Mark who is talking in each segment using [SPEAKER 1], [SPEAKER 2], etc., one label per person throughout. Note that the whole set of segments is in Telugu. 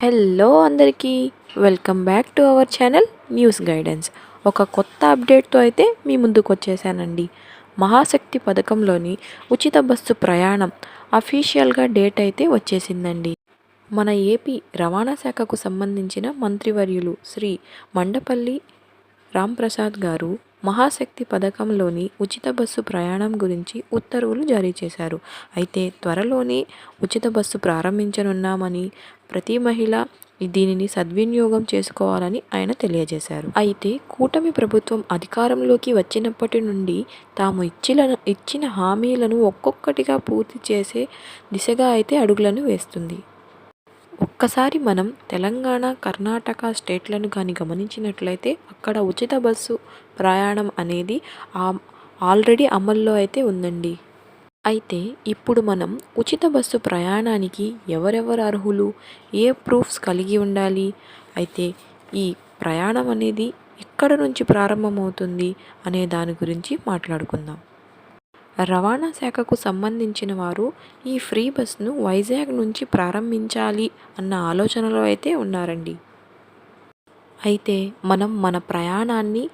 [SPEAKER 1] హలో అందరికీ welcome back to our channel news guidance. ఒక కొత్త అప్డేట్తో అయితే మీ ముందుకు వచ్చేసానండి. మహాశక్తి పథకంలోని ఉచిత బస్సు ప్రయాణం అఫీషియల్గా డేట్ అయితే వచ్చేసిందండి. మన ఏపీ రవాణా శాఖకు సంబంధించిన మంత్రివర్యులు శ్రీ మండపల్లి రాంప్రసాద్ గారు మహాశక్తి పథకంలోని ఉచిత బస్సు ప్రయాణం గురించి ఉత్తర్వులు జారీ చేశారు. అయితే త్వరలోనే ఉచిత బస్సు ప్రారంభించనున్నామని ప్రతి మహిళ దీనిని సద్వినియోగం చేసుకోవాలని ఆయన తెలియజేశారు. అయితే కూటమి ప్రభుత్వం అధికారంలోకి వచ్చినప్పటి నుండి తాము ఇచ్చిన ఇచ్చిన హామీలను ఒక్కొక్కటిగా పూర్తి చేసే దిశగా అయితే అడుగులను వేస్తుంది. ఒక్కసారి మనం తెలంగాణ కర్ణాటక స్టేట్లను కానీ గమనించినట్లయితే అక్కడ ఉచిత బస్సు ప్రయాణం అనేది ఆల్రెడీ అమల్లో అయితే ఉందండి. అయితే ఇప్పుడు మనం ఉచిత బస్సు ప్రయాణానికి ఎవరెవరు అర్హులు? ఏ ప్రూఫ్స్ కలిగి ఉండాలి? అయితే ఈ ప్రయాణం అనేది ఎక్కడ నుంచి ప్రారంభమవుతుంది అనే దాని గురించి మాట్లాడుకుందాం. రవాణా శాఖకు సంబంధించిన వారు ఈ ఫ్రీ బస్ను వైజాగ్ నుంచి ప్రారంభించాలి అన్న ఆలోచనలో అయితే ఉన్నారండి. అయితే మనం మన ప్రయాణాన్ని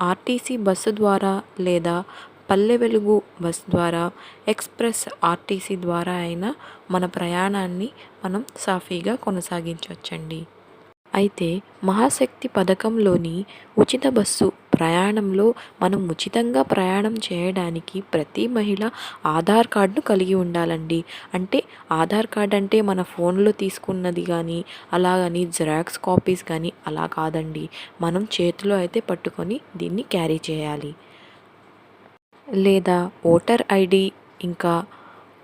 [SPEAKER 1] ఆర్టీసీ బస్సు ద్వారా లేదా పల్లె వెలుగు బస్ ద్వారా ఎక్స్ప్రెస్ ఆర్టీసీ ద్వారా అయినా మన ప్రయాణాన్ని మనం సాఫీగా కొనసాగించవచ్చండి. అయితే మహాశక్తి పథకంలోని ఉచిత బస్సు ప్రయాణంలో మనం ఉచితంగా ప్రయాణం చేయడానికి ప్రతి మహిళ ఆధార్ కార్డును కలిగి ఉండాలండి. అంటే ఆధార్ కార్డ్ అంటే మన ఫోన్లో తీసుకున్నది కానీ అలాగని జిరాక్స్ కాపీస్ కానీ అలా కాదండి. మనం చేతిలో అయితే పట్టుకొని దీన్ని క్యారీ చేయాలి. లేదా ఓటర్ ఐడి ఇంకా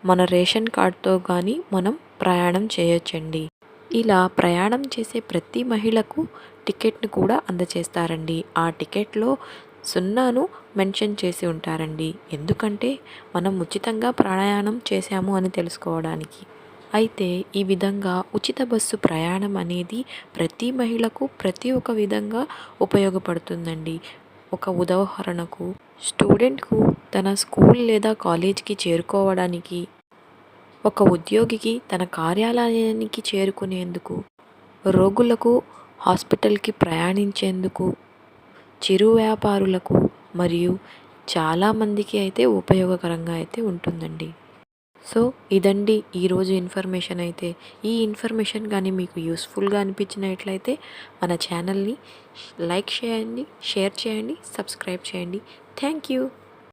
[SPEAKER 1] మన రేషన్ కార్డ్తో కానీ మనం ప్రయాణం చేయొచ్చండి. ఇలా ప్రయాణం చేసే ప్రతి మహిళకు టికెట్ను కూడా అందజేస్తారండి ఆ టికెట్లో సున్నాను మెన్షన్ చేసి ఉంటారండి. ఎందుకంటే మనం ఉచితంగా ప్రయాణం చేశాము అని తెలుసుకోవడానికి. అయితే ఈ విధంగా ఉచిత బస్సు ప్రయాణం అనేది ప్రతి మహిళకు ప్రతి ఒక్క విధంగా ఉపయోగపడుతుందండి. ఒక ఉదాహరణకు స్టూడెంట్కు తన స్కూల్ లేదా కాలేజ్కి చేరుకోవడానికి ఒక ఉద్యోగికి తన కార్యాలయానికి చేరుకునేందుకు రోగులకు హాస్పిటల్కి ప్రయాణించేందుకు చిరు వ్యాపారులకు మరియు చాలామందికి అయితే ఉపయోగకరంగా అయితే ఉంటుందండి. సో ఇదండి ఈరోజు ఇన్ఫర్మేషన్ అయితే. ఈ ఇన్ఫర్మేషన్ కానీ మీకు యూస్ఫుల్గా అనిపించినట్లయితే మన ఛానల్ని లైక్ చేయండి షేర్ చేయండి సబ్స్క్రైబ్ చేయండి. Thank you.